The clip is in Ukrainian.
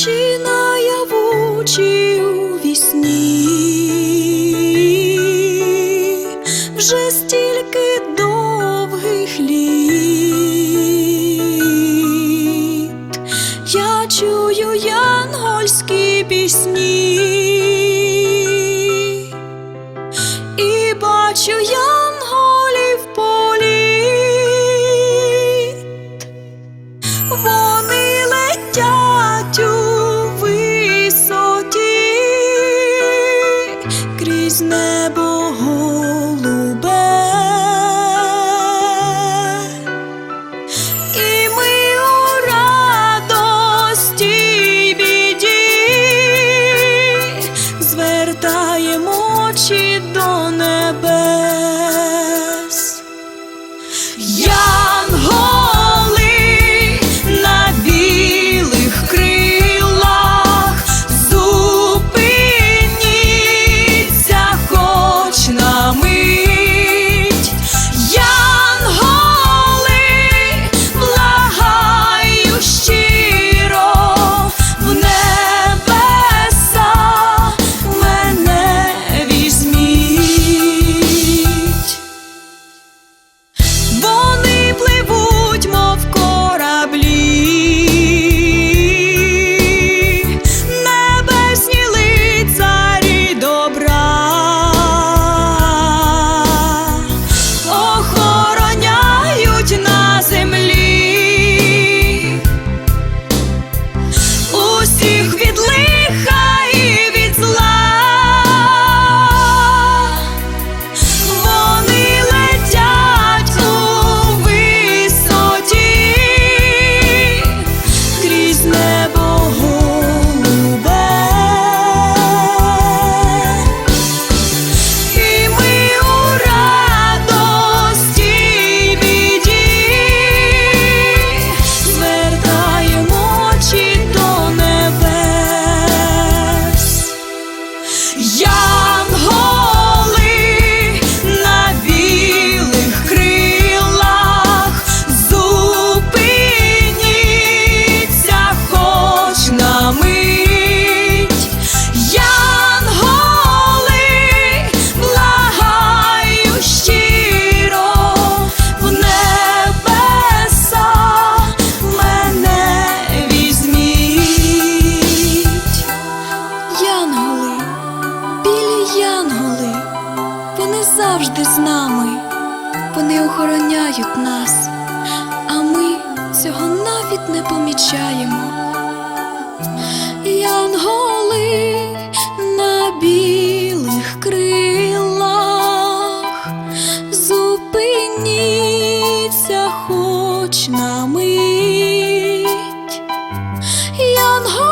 очі наявучі у вісні, вже стільки довгих літ, я чую янгольські пісні. Reasonable завжди з нами. Вони охороняють нас, а ми цього навіть не помічаємо. Янголи на білих крилах, зупиніться хоч на мить. Янголи